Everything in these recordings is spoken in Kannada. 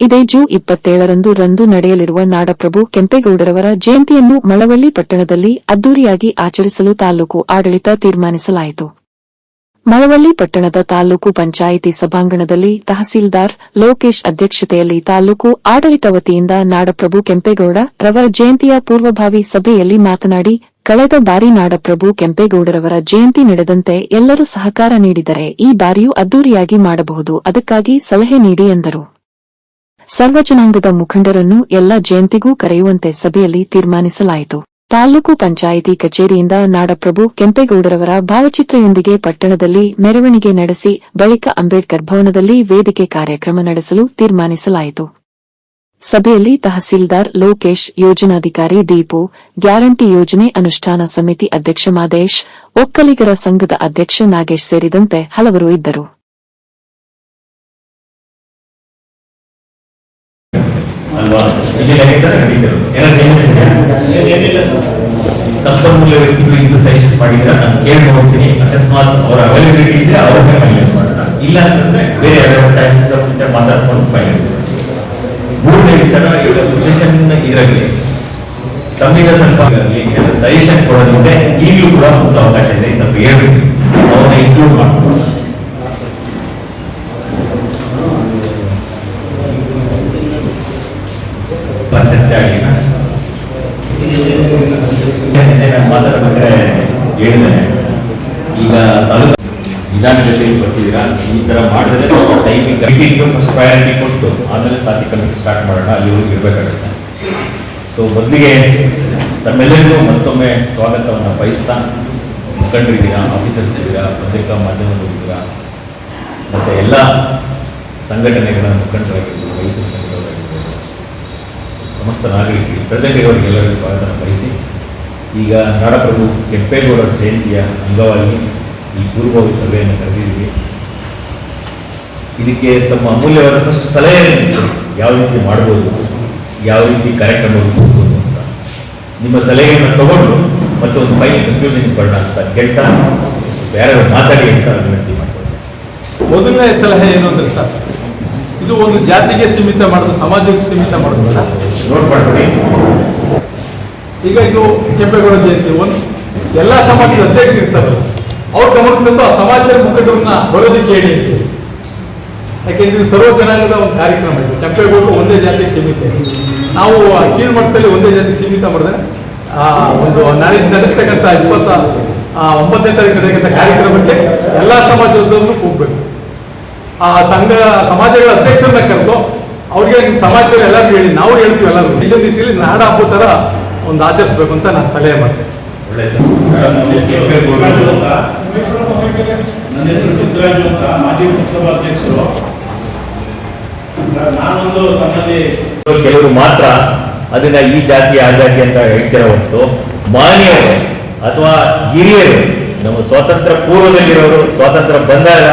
ಇದೇ ಜೂ ಇಪ್ಪತ್ತೇಳರಂದು ರಂದು ನಡೆಯಲಿರುವ ನಾಡಪ್ರಭು ಕೆಂಪೇಗೌಡರವರ ಜಯಂತಿಯನ್ನು ಮಳವಳ್ಳಿ ಪಟ್ಟಣದಲ್ಲಿ ಅದ್ದೂರಿಯಾಗಿ ಆಚರಿಸಲು ತಾಲೂಕು ಆಡಳಿತ ತೀರ್ಮಾನಿಸಲಾಯಿತು. ಮಳವಳ್ಳಿ ಪಟ್ಟಣದ ತಾಲೂಕು ಪಂಚಾಯಿತಿ ಸಭಾಂಗಣದಲ್ಲಿ ತಹಸೀಲ್ದಾರ್ ಲೋಕೇಶ್ ಅಧ್ಯಕ್ಷತೆಯಲ್ಲಿ ತಾಲೂಕು ಆಡಳಿತ ವತಿಯಿಂದ ನಾಡಪ್ರಭು ಕೆಂಪೇಗೌಡ ರವರ ಜಯಂತಿಯ ಪೂರ್ವಭಾವಿ ಸಭೆಯಲ್ಲಿ ಮಾತನಾಡಿ, ಕಳೆದ ಬಾರಿ ನಾಡಪ್ರಭು ಕೆಂಪೇಗೌಡರವರ ಜಯಂತಿ ನಡೆದಂತೆ ಎಲ್ಲರೂ ಸಹಕಾರ ನೀಡಿದರೆ ಈ ಬಾರಿಯೂ ಅದ್ದೂರಿಯಾಗಿ ಮಾಡಬಹುದು. ಅದಕ್ಕಾಗಿ ಸಲಹೆ ನೀಡಿ ಎಂದರು. ಸರ್ವಜನಾಂಗದ ಮುಖಂಡರನ್ನು ಎಲ್ಲ ಜಯಂತಿಗೂ ಕರೆಯುವಂತೆ ಸಭೆಯಲ್ಲಿ ತೀರ್ಮಾನಿಸಲಾಯಿತು. ತಾಲೂಕು ಪಂಚಾಯಿತಿ ಕಚೇರಿಯಿಂದ ನಾಡಪ್ರಭು ಕೆಂಪೇಗೌಡರವರ ಭಾವಚಿತ್ರಯೊಂದಿಗೆ ಪಟ್ಟಣದಲ್ಲಿ ಮೆರವಣಿಗೆ ನಡೆಸಿ ಬಳಿಕ ಅಂಬೇಡ್ಕರ್ ಭವನದಲ್ಲಿ ವೇದಿಕೆ ಕಾರ್ಯಕ್ರಮ ನಡೆಸಲು ತೀರ್ಮಾನಿಸಲಾಯಿತು. ಸಭೆಯಲ್ಲಿ ತಹಸೀಲ್ದಾರ್ ಲೋಕೇಶ್, ಯೋಜನಾಧಿಕಾರಿ ದೀಪು, ಗ್ಯಾರಂಟಿ ಯೋಜನೆ ಅನುಷ್ಠಾನ ಸಮಿತಿ ಅಧ್ಯಕ್ಷ ಮಾದೇಶ್, ಒಕ್ಕಲಿಗರ ಸಂಘದ ಅಧ್ಯಕ್ಷ ನಾಗೇಶ್ ಸೇರಿದಂತೆ ಹಲವರು ಇದ್ದರು. ಅಲ್ವಾ? ಇಲ್ಲಿ ನಡೀತಾರೆ ನಡೀತಾರೆ ಏನೋ ಚೇಂಜಸ್ ಇದೆಯಾ ಏನಿಲ್ಲ ಸಂಪನ್ಮೂಲ ವ್ಯಕ್ತಿಗಳು ಇದು ಸಜೆಸ್ಟ್ ಮಾಡಿದ್ರೆ ನಾನು ಕೇಳಿ ನೋಡ್ತೀನಿ. ಅಕಸ್ಮಾತ್ ಅವರ ಅವೈಲಬಿಲಿಟಿ ಇದ್ರೆ ಅವ್ರಿಗೆ ಫೈನಲ್ ಮಾಡ್ತಾರೆ. ಇಲ್ಲ ಅಂತಂದ್ರೆ ಬೇರೆ ಯಾವ್ಯಾವ ಚಾಯ್ಸಸ್ ಮುಂಚೆ ಮಾತಾಡ್ಕೊಂಡು ಫೈನಲ್ ಮೂರನೇ ವಿಚಾರ ಇವಾಗ ಸಜೆಷನ್ ಇರಲಿ ತಮ್ಮಿಗೆ ಸ್ವಲ್ಪ ಸಜೆಷನ್ ಕೊಡೋದ್ರಿಂದ ಈಗಲೂ ಕೂಡ ಒಂದು ಅವಕಾಶ ಇದೆ. ಸ್ವಲ್ಪ ಹೇಳ್ಬೇಕು. ಅವನ್ನ ಇನ್ಕ್ಲೂಡ್ ಮಾಡ್ಕೊಂಡು. ನಾನು ಮಾತಾಡ್ಬೇಕಾದ್ರೆ ಹೇಳಿದೆ ಈಗ ತಾಲೂಕು ಬರ್ತಿದ್ದೀರಾ ಈ ತರ ಮಾಡಿದ್ರೆ ಟೈಮಿಂಗ್ ಮೀಟಿಂಗ್ ಫಸ್ಟ್ ಪ್ರಯಾರಿಟಿ ಕೊಟ್ಟು ಆಮೇಲೆ ಸಾಥಿ ಕಮಿಟಿ ಸ್ಟಾರ್ಟ್ ಮಾಡೋಣ ಅಲ್ಲಿ ಅಲ್ಲಿವರೆಗೂ ಇರಬೇಕಾಗುತ್ತೆ ಸೊ ಮೊದಲಿಗೆ ತಮ್ಮೆಲ್ಲರಿಗೂ ಮತ್ತೊಮ್ಮೆ ಸ್ವಾಗತವನ್ನು ಬಯಸ್ತಾ ಮುಖಂಡರಿದ್ದೀರಾ ಆಫೀಸರ್ಸ್ ಇದ್ದೀರಾ ಪತ್ರಿಕಾ ಮಾಧ್ಯಮದಲ್ಲಿದ್ದೀರಾ ಮತ್ತು ಎಲ್ಲ ಸಂಘಟನೆಗಳ ಮುಖಂಡರಾಗಿರ್ಬೋದು ರೈತ ಸಮಸ್ತ ನಾಗರಿಕರಿಗೆ ಪ್ರೆಸೆಂಟ್ ಇರೋರಿಗೆಲ್ಲರಿಗೂ ಸ್ವಾಗತ ಬಯಸಿ, ಈಗ ನಾಡಪ್ರಭು ಕೆಂಪೇಗೌಡರ ಜಯಂತಿಯ ಅಂಗವಾಗಿ ಈ ಪೂರ್ವಭಾವಿ ಸಭೆಯನ್ನು ಕರೆದಿದ್ದೀವಿ. ಇದಕ್ಕೆ ತಮ್ಮ ಅಮೂಲ್ಯವಾದ ಫಸ್ಟ್ ಸಲಹೆ ಯಾವ ರೀತಿ ಮಾಡ್ಬೋದು, ಯಾವ ರೀತಿ ಕಾರ್ಯಕ್ರಮ ರೂಪಿಸ್ಬೋದು ಅಂತ. ನಿಮ್ಮ ಸಲಹೆಯನ್ನು ತಗೊಂಡು ಮತ್ತೊಂದು ಮೈ ಕನ್ಫ್ಯೂಷನ್ ಬರೋಣ ಅಂತ ಕೆಟ್ಟ ಬೇರೆ ಮಾತಾಡಿ ಅಂತ ವಿನಂತಿ ಮಾಡ್ಬೋದು ಮೊದಲನೇ ಸಲಹೆ ಏನು ಅಂದ್ರೆ ಸರ್? ಇದು ಒಂದು ಜಾತಿಗೆ ಸೀಮಿತ ಮಾಡೋದು ಸಮಾಜಕ್ಕೆ ಸೀಮಿತ ಮಾಡೋದು ಸರ್ ನೋಟ್ ಮಾಡ್ಕೊಳ್ಳಿ ಈಗ ಇದು ಕೆಂಪೇಗೌಡ ಜಯಂತಿ ಒಂದು ಎಲ್ಲ ಸಮಾಜದ ಅಧ್ಯಕ್ಷರು ಇರ್ತಾರೆ ಅವ್ರ ಗಮನಕ್ಕೆ ತಂದು ಆ ಸಮಾಜದ ಮುಖಂಡರನ್ನ ಬರೋದಕ್ಕೆ ಹೇಳಿ ಅಂತ ಯಾಕೆಂದ್ರೆ ಇದು ಸರ್ವ ಜನಾಂಗದ ಒಂದು ಕಾರ್ಯಕ್ರಮ ಇದು. ಕೆಂಪೇಗೌಡರು ಒಂದೇ ಜಾತಿ ಸೀಮಿತ. ನಾವು ಆ ಕೀಳ್ ಮಟ್ಟದಲ್ಲಿ ಒಂದೇ ಜಾತಿ ಸೀಮಿತ ಮಾಡಿದ್ರೆ ಆ ಒಂದು ನಾಳೆ ನಡೀತಕ್ಕಂಥ ಇಪ್ಪತ್ತ ಆ, ಒಂಬತ್ತನೇ ತಾರೀಕು ನಡೆಯತಕ್ಕಂಥ ಕಾರ್ಯಕ್ರಮಕ್ಕೆ ಎಲ್ಲ ಸಮಾಜದವರು ಹೋಗ್ಬೇಕು. ಆ ಸಂಘ ಸಮಾಜಗಳ ಅಧ್ಯಕ್ಷರನ್ನ ಕರೆದು ಅವ್ರಿಗೆ ನಿಮ್ಮ ಸಮಾಜದಲ್ಲಿ ಎಲ್ಲರೂ ಹೇಳಿ ನಾವು ಹೇಳ್ತೀವಿ ಎಲ್ಲರೂ ನಿಜ ರೀತಿಯಲ್ಲಿ ನಾಡ ಹಬ್ಬ ಥರ ಒಂದು ಆಚರಿಸ್ಬೇಕು ಅಂತ ನಾನು ಸಲಹೆ ಮಾಡ್ತೇನೆ. ನನ್ನ ಹೆಸರು ಹೆಸರು ಅಂತ. ಮಾಜಿ ಪುರಸಭಾ ಅಧ್ಯಕ್ಷರು. ನಾನೊಂದು ತಮ್ಮಲ್ಲಿ ಕೆಲವರು ಮಾತ್ರ ಅದನ್ನ ಈ ಜಾತಿ ಆ ಜಾತಿ ಅಂತ ಹೇಳ್ತಿರೋ ಹೊರತು ಮಾನ್ಯರು ಅಥವಾ ಹಿರಿಯರು ನಮ್ಮ ಸ್ವಾತಂತ್ರ್ಯ ಪೂರ್ವದಲ್ಲಿರೋರು ಸ್ವಾತಂತ್ರ್ಯ ಬಂದಾಗ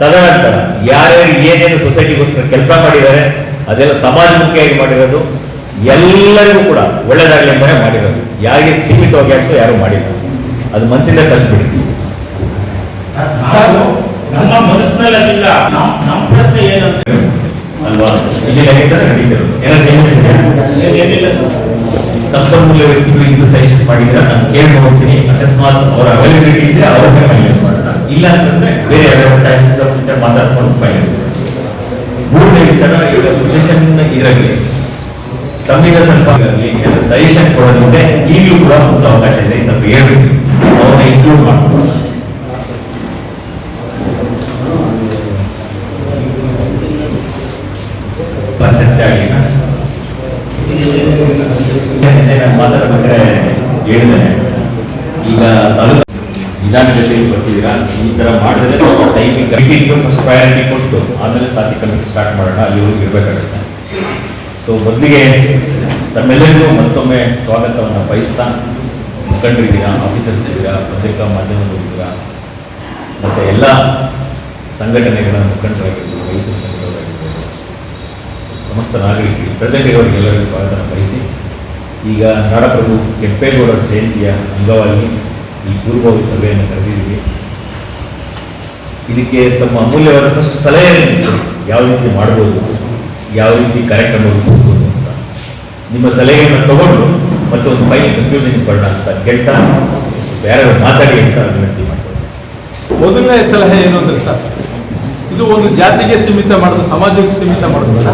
ತದನಂತರ ಯಾರ್ಯಾರು ಏನೇನು ಸೊಸೈಟಿಗೋಸ್ಕರ ಕೆಲಸ ಮಾಡಿದ್ದಾರೆ ಅದೆಲ್ಲ ಸಮಾಜಮುಖಿಯಾಗಿ ಮಾಡಿರೋದು ಎಲ್ಲರಿಗೂ ಕೂಡ ಒಳ್ಳೇದಾಗಲಿ ಅಂತಾನೆ ಮಾಡಿರೋದು. ಯಾರಿಗೆ ಸೀಮಿತವಾಗಿ ಆಗ್ತೋ ಯಾರು ಮಾಡಿಲ್ಲ. ಅದು ಮನಸ್ಸಿಂದ ಕಲಿಸ್ಬಿಡಿ ನಾವು ನಮ್ಮ ನಮ್ಮ ಪ್ರಶ್ನೆ ಏನಂತ ಅಲ್ವಾ? ಇಲ್ಲಿ ಹೇಳ್ತಾರೆ ನಡೀತಿರೋದು. ಏನೋ ಚೇಂಜಸ್ ಏನಿಲ್ಲ. ಸಂಪನ್ಮೂಲ ವ್ಯಕ್ತಿಗಳು ಇದು ಸಜೆಸ್ಟ್ ಮಾಡಿದ್ರೆ ನಾನು ಕೇಳಿ ನೋಡ್ತೀನಿ. ಅಕಸ್ಮಾತ್ ಅವರ ಅವೈಲಬಿಲಿಟಿ ಇದ್ರೆ ಅವ್ರಿಗೆ ಫೈನಲ್ ಮಾಡೋಣ ಇಲ್ಲ ಅಂತಂದ್ರೆ ಬೇರೆ ಯಾವ್ಯಾವ ಚಾಯ್ಸಸ್ ಅಂತ ಮಾತಾಡ್ಕೊಂಡು ಫೈನಲ್ ಮೂರನೇ ವಿಚಾರ, ಈಗ ಸಜೆಷನ್ ಇರಲಿ ತಮ್ಮಿಗೆ ಸ್ವಲ್ಪ ಸಜೆಷನ್ ಕೊಡೋದಂತೆ ಈಗಲೂ ಕೂಡ ಒಂದು ಅವಕಾಶ ಇದೆ ಸ್ವಲ್ಪ ಹೇಳ್ಬೇಕು. ಅವನ್ನ ಇನ್ಕ್ಲೂಡ್ ಮಾಡ್ಕೊಂಡು ಚರ್ಚಾಗಿನ ನಾನು ಮಾತಾಡ್ಬೇಕಾದ್ರೆ ಹೇಳಿದೆ ಈಗ ತಾಲೂಕು ವಿಧಾನಸಭೆಗೆ ಬರ್ತಿದ್ದೀರಾ ಈ ತರ ಮಾಡಿದ್ರೆ ಟೈಮಿಂಗ್ ಮೀಟಿಂಗ್ ಫಸ್ಟ್ ಪ್ರಯಾರಿಟಿ ಕೊಟ್ಟು ಆಮೇಲೆ ಸಾಧ್ಯ ಕಮಿಟಿ ಸ್ಟಾರ್ಟ್ ಮಾಡೋಣ. ಅಲ್ಲಿ ಹೋಗಿ ಇರಬೇಕಾಗುತ್ತೆ. ಸೊ ಮೊದಲಿಗೆ ತಮ್ಮೆಲ್ಲರಿಗೂ ಮತ್ತೊಮ್ಮೆ ಸ್ವಾಗತವನ್ನು ಬಯಸ್ತಾ ಮುಖಂಡರಿದ್ದೀರಾ ಆಫೀಸರ್ಸ್ ಇದ್ದೀರಾ, ಪತ್ರಿಕಾ ಮಾಧ್ಯಮದಲ್ಲಿದ್ದೀರಾ ಮತ್ತು ಎಲ್ಲ ಸಂಘಟನೆಗಳ ಮುಖಂಡರಾಗಿರ್ಬೋದು, ರೈತ ಸಂಘಗಳಾಗಿರ್ಬೋದು ಸಮಸ್ತ ನಾಗರಿಕರಿಗೆ ಪ್ರೆಸೆಂಟ್ ಇರೋರಿಗೆಲ್ಲರಿಗೂ ಸ್ವಾಗತ ಬಯಸಿ ಈಗ ನಾಡಪ್ರಭು ಕೆಂಪೇಗೌಡರ ಜಯಂತಿಯ ಅಂಗವಾಗಿ ಈ ಪೂರ್ವಭಾವಿ ಸಭೆಯನ್ನು ಕರೆದಿದ್ದೀವಿ. ಇದಕ್ಕೆ ತಮ್ಮ ಅಮೂಲ್ಯವಾದ ಫಸ್ಟ್ ಸಲಹೆ ಯಾವ ರೀತಿ ಮಾಡ್ಬೋದು ಯಾವ ರೀತಿ ಕಾರ್ಯಕ್ರಮ ರೂಪಿಸ್ಬೋದು ಅಂತ. ನಿಮ್ಮ ಸಲಹೆಯನ್ನು ತಗೊಂಡು ಮತ್ತೆ ಒಂದು ಮೈ ಕನ್ಫ್ಯೂಷನ್ ಬರೋಣ ಅಂತ ಕೆಟ್ಟ ಬೇರೆ ಮಾತಾಡಿ ಅಂತ ವಿನಂತಿ ಮಾಡ್ತಾರೆ ಮೊದಲನೇ ಸಲಹೆ ಏನು ಅಂದ್ರೆ ಸರ್ ಇದು ಒಂದು ಜಾತಿಗೆ ಸೀಮಿತ ಮಾಡೋದು ಸಮಾಜಕ್ಕೆ ಸೀಮಿತ ಮಾಡೋದು ಬೇಡ.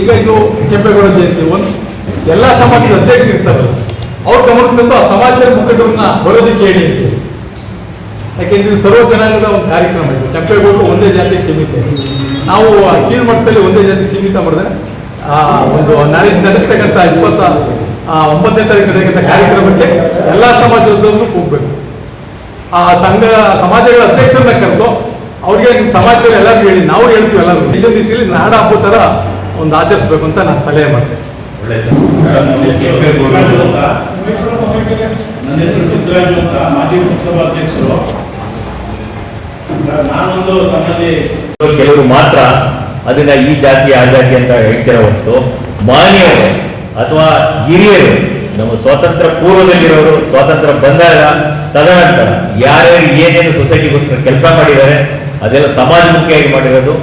ಈಗ ಇದು ಕೆಂಪೇಗೌಡ ಜಯಂತಿ ಒಂದು. ಎಲ್ಲ ಸಮಾಜದ ಅಧ್ಯಕ್ಷರು ಇರ್ತಾರಲ್ಲ ಅವ್ರ ಗಮನಕ್ಕೆ ತಂದು ಆ ಸಮಾಜದ ಮುಖಂಡರನ್ನ ಬರೋದಕ್ಕೆ ಹೇಳಿ ಅಂತ ಯಾಕೆಂದ್ರೆ ಇದು ಸರ್ವ ಜನಾಂಗದ ಒಂದು ಕಾರ್ಯಕ್ರಮ ಇದು. ಕೆಂಪೇಗೌಡರು ಒಂದೇ ಜಾತಿ ಸೀಮಿತ. ನಾವು ಆ ಕೀಳು ಮಟ್ಟದಲ್ಲಿ ಒಂದೇ ಜಾತಿ ಸೀಮಿತ ಮಾಡಿದ್ರೆ, ಆ ಒಂದು ನಾಳೆ ನಡೀತಕ್ಕಂಥ ಇಪ್ಪತ್ತ ಒಂಬತ್ತನೇ ತಾರೀಕು ನಡೆಯತಕ್ಕಂಥ ಕಾರ್ಯಕ್ರಮಕ್ಕೆ ಎಲ್ಲ ಸಮಾಜದವ್ರನ್ನು ಹೋಗ್ಬೇಕು. ಆ ಸಂಘ, ಸಮಾಜಗಳ ಅಧ್ಯಕ್ಷರನ್ನ ಕರೆದು ಅವ್ರಿಗೆ ನಿಮ್ಮ ಸಮಾಜದಲ್ಲಿ ಎಲ್ಲರಿಗೂ ಹೇಳಿ. ನಾವು ಹೇಳ್ತೀವಿ ಎಲ್ಲರೂ ನಿಜ ರೀತಿಯಲ್ಲಿ ನಾಡ ಹಬ್ಬ ಥರ ಒಂದು ಆಚರಿಸ್ಬೇಕು ಅಂತ ನಾನು ಸಲಹೆ ಮಾಡ್ತೇನೆ. ಒಳ್ಳೆ ಸರ್. ನನ್ನ ಹೆಸರು ಅಂತ ಅಂತ. ಮಾಜಿ ಪುರಸಭಾ ಅಧ್ಯಕ್ಷರು. ಸರ್ ನಾನೊಂದು ತಮ್ಮಲ್ಲಿ ಕೆಲವರು ಮಾತ್ರ ಅದನ್ನ ಈ ಜಾತಿ ಆ ಜಾತಿ ಅಂತ ಹೇಳ್ತಿರೋ ಹೊರತು ಮಾನ್ಯವರು ಅಥವಾ ಹಿರಿಯರು ನಮ್ಮ ಸ್ವಾತಂತ್ರ್ಯ ಪೂರ್ವದಲ್ಲಿರೋರು ಸ್ವಾತಂತ್ರ್ಯ ಬಂದಾಗ ತದನಂತರ ಯಾರ್ಯಾರು ಏನೇನು ಸೊಸೈಟಿಗೋಸ್ಕರ ಕೆಲಸ ಮಾಡಿದ್ದಾರೆ ಅದೆಲ್ಲ ಸಮಾಜಮುಖಿಯಾಗಿ ಮಾಡಿರೋದು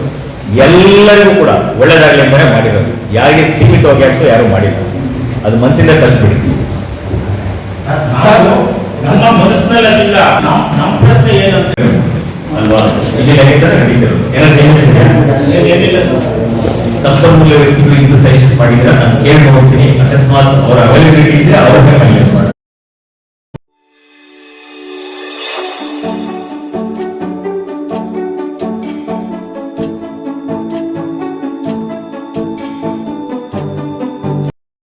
ಎಲ್ಲರಿಗೂ ಕೂಡ ಒಳ್ಳೇದಾಗಲಿ ಅಂತಾನೆ ಮಾಡಿರೋದು. ಯಾರಿಗೆ ಸೀಮಿತವಾಗಿ ಅಷ್ಟು ಯಾರು ಮಾಡಿಲ್ಲ. ಅದು ಮನಸ್ಸಿಂದ ಕಲ್ಸ್ಬಿಡಿ ನಮ್ಮ ಮನಸ್ಸಿನಲ್ಲಿ ಅದಿಲ್ಲ ನಮ್ಮ ಪ್ರಶ್ನೆ ಏನಂತ ಅಲ್ವಾ? ಏನಿಲ್ಲ ಸಂಪನ್ಮೂಲ ವ್ಯಕ್ತಿಗಳು ಇಂದು ಸಜೆಸ್ಟ್ ಮಾಡಿದ್ರೆ ನಾನು ಕೇಳಿ ಹೋಗ್ತೀನಿ ಅಕಸ್ಮಾತ್ ಅವರ ಅವೈಲಬಿಲಿಟಿ ಇದ್ರೆ ಅವ್ರಿಗೆ